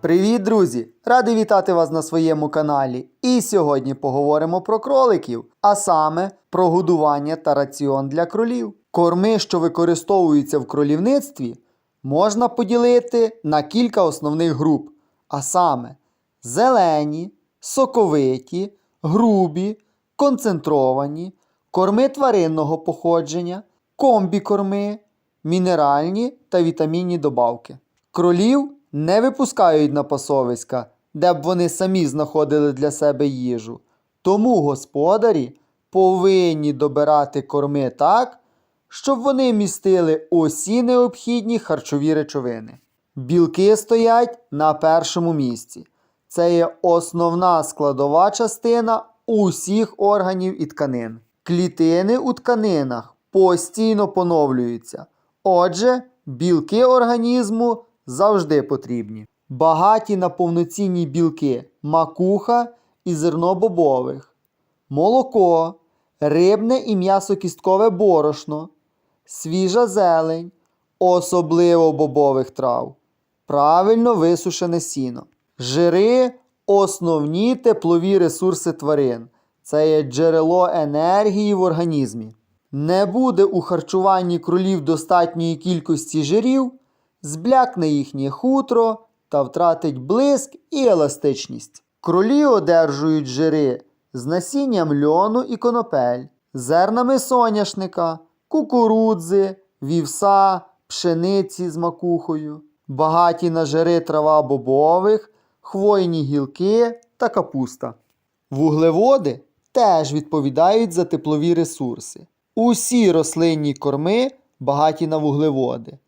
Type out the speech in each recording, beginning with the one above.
Привіт, друзі! Радий вітати вас на своєму каналі. І сьогодні поговоримо про кроликів, а саме про годування та раціон для кролів. Корми, що використовуються в кролівництві, можна поділити на кілька основних груп, а саме зелені, соковиті, грубі, концентровані, корми тваринного походження, комбікорми, мінеральні та вітамінні добавки. Кролів не випускають на пасовиська, де б вони самі знаходили для себе їжу. Тому господарі повинні добирати корми так, щоб вони містили усі необхідні харчові речовини. Білки стоять на першому місці. Це є основна складова частина усіх органів і тканин. Клітини у тканинах постійно поновлюються. Отже, білки організму завжди потрібні. Багаті на повноцінні білки макуха і зерно бобових, молоко, рибне і м'ясокісткове борошно, свіжа зелень, особливо бобових трав, правильно висушене сіно. Жири основні теплові ресурси тварин. Це є джерело енергії в організмі. Не буде у харчуванні кролів достатньої кількості жирів, зблякне їхнє хутро та втратить блиск і еластичність. Кролі одержують жири з насінням льону і конопель, зернами соняшника, кукурудзи, вівса, пшениці з макухою, багаті на жири трава бобових, хвойні гілки та капуста. Вуглеводи теж відповідають за теплові ресурси. Усі рослинні корми багаті на вуглеводи.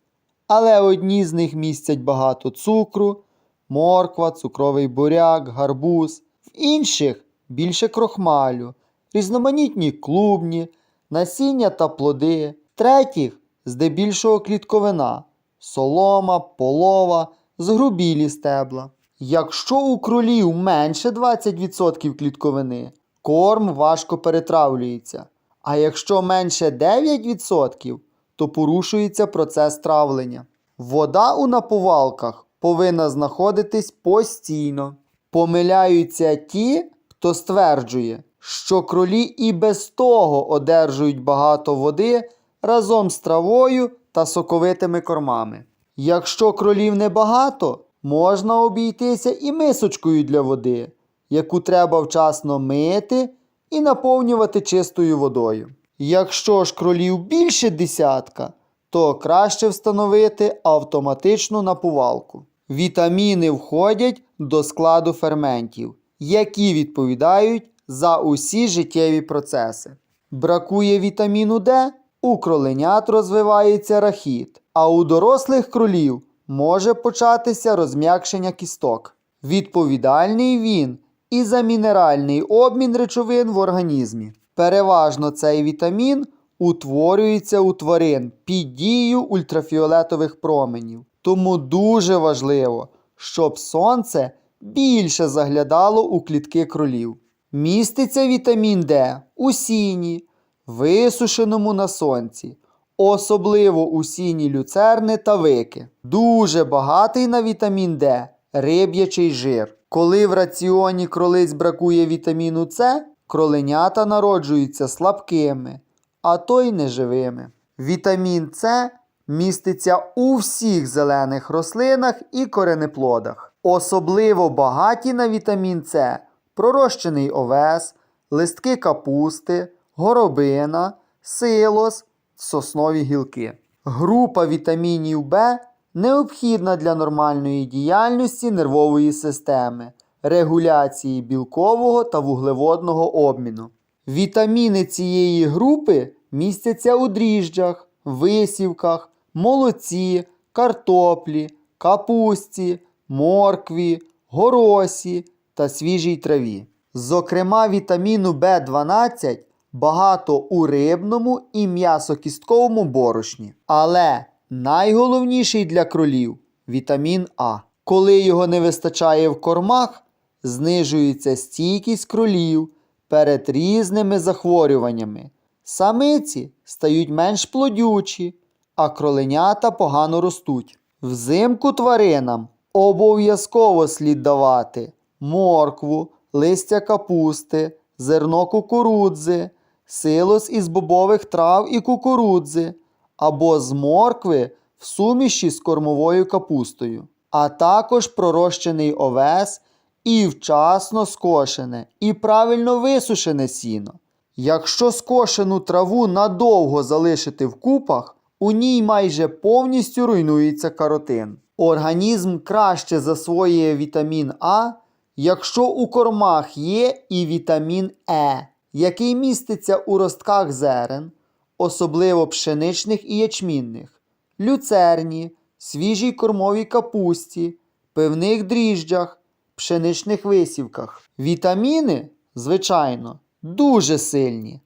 Але одні з них містять багато цукру, морква, цукровий буряк, гарбуз, в інших більше крохмалю, різноманітні клубні, насіння та плоди, в третіх здебільшого клітковина, солома, полова, згрубілі стебла. Якщо у кролів менше 20% клітковини, корм важко перетравлюється. А якщо менше 9%, то порушується процес травлення. Вода у наповалках повинна знаходитись постійно. Помиляються ті, хто стверджує, що кролі і без того одержують багато води разом з травою та соковитими кормами. Якщо кролів небагато, можна обійтися і мисочкою для води, яку треба вчасно мити і наповнювати чистою водою. Якщо ж кролів більше десятка, то краще встановити автоматичну напувалку. Вітаміни входять до складу ферментів, які відповідають за усі життєві процеси. Бракує вітаміну Д, у кроленят розвивається рахіт, а у дорослих кролів може початися розм'якшення кісток. Відповідальний він і за мінеральний обмін речовин в організмі. Переважно цей вітамін утворюється у тварин під дією ультрафіолетових променів. Тому дуже важливо, щоб сонце більше заглядало у клітки кролів. Міститься вітамін Д у сіні, висушеному на сонці, особливо у сіні люцерни та вики. Дуже багатий на вітамін Д риб'ячий жир. Коли в раціоні кролиць бракує вітаміну С, кроленята народжуються слабкими, а то й неживими. Вітамін С міститься у всіх зелених рослинах і коренеплодах. Особливо багаті на вітамін С пророщений овес, листки капусти, горобина, силос, соснові гілки. Група вітамінів В необхідна для нормальної діяльності нервової системи, регуляції білкового та вуглеводного обміну. Вітаміни цієї групи містяться у дріжджах, висівках, молоці, картоплі, капусті, моркві, горосі та свіжій траві. Зокрема, вітаміну В12 багато у рибному і м'ясокістковому борошні. Але найголовніший для кролів вітамін А. Коли його не вистачає в кормах, знижується стійкість кролів перед різними захворюваннями. Самиці стають менш плодючі, а кроленята погано ростуть. Взимку тваринам Обов'язково слід давати моркву, листя капусти, зерно кукурудзи, силос із бобових трав і кукурудзи, або з моркви в суміші з кормовою капустою, а також пророщений овес і вчасно скошене і правильно висушене сіно. Якщо скошену траву надовго залишити в купах, у ній майже повністю руйнується каротин. Організм краще засвоює вітамін А, якщо у кормах є і вітамін Е, який міститься у ростках зерен, особливо пшеничних і ячмінних, люцерні, свіжій кормовій капусті, пивних дріжджах, пшеничних висівках. Вітаміни, звичайно, дуже сильні,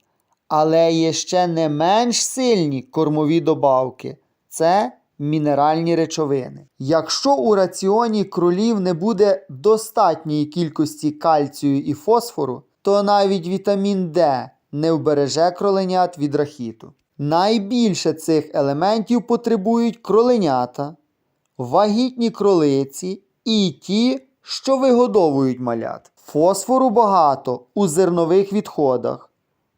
але є ще не менш сильні кормові добавки це мінеральні речовини. Якщо у раціоні кролів не буде достатньої кількості кальцію і фосфору, то навіть вітамін Д не вбереже кроленят від рахіту. Найбільше цих елементів потребують кроленята, вагітні кролиці і ті, що вигодовують малят. Фосфору багато у зернових відходах,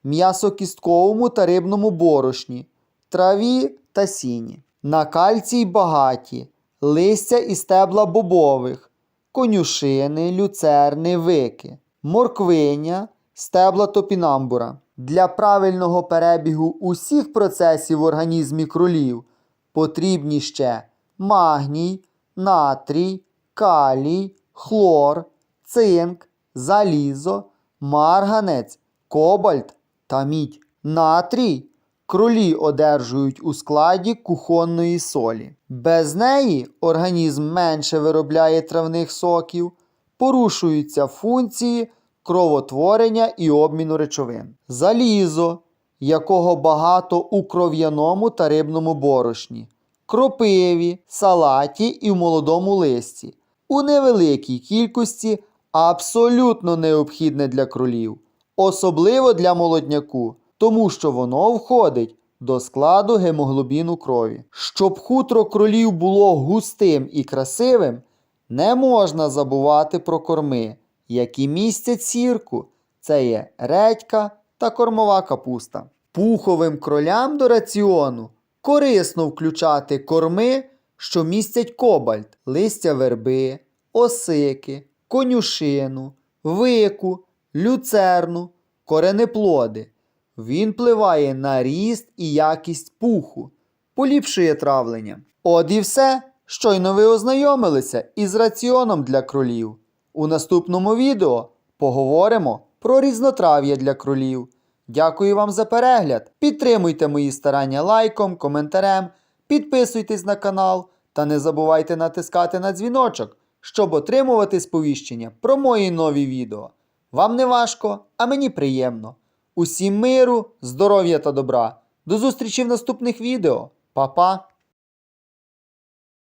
м'ясокістковому та рибному борошні, траві та сіні. На кальцій багаті, листя і стебла бобових, конюшини, люцерни, вики, морквиня, стебла топінамбура. Для правильного перебігу усіх процесів в організмі кролів потрібні ще магній, натрій, калій, хлор, цинк, залізо, марганець, кобальт та мідь. Натрій кролі одержують у складі кухонної солі. Без неї організм менше виробляє травних соків, порушуються функції кровотворення і обміну речовин. Залізо, якого багато у кров'яному та рибному борошні, кропиві, салаті і в молодому листі. У невеликій кількості абсолютно необхідне для кролів, особливо для молодняку, тому що воно входить до складу гемоглобіну крові. Щоб хутро кролів було густим і красивим, не можна забувати про корми, які містять сірку. Це є редька та кормова капуста. Пуховим кролям до раціону корисно включати корми, що містять кобальт, листя верби, осики, конюшину, вику, люцерну, коренеплоди. Він впливає на ріст і якість пуху, поліпшує травлення. От і все. Щойно ви ознайомилися із раціоном для кролів. У наступному відео поговоримо про різнотрав'я для кролів. Дякую вам за перегляд. Підтримуйте мої старання лайком, коментарем, підписуйтесь на канал та не забувайте натискати на дзвіночок, щоб отримувати сповіщення про мої нові відео. Вам не важко, а мені приємно. Усім миру, здоров'я та добра. До зустрічі в наступних відео. Па-па!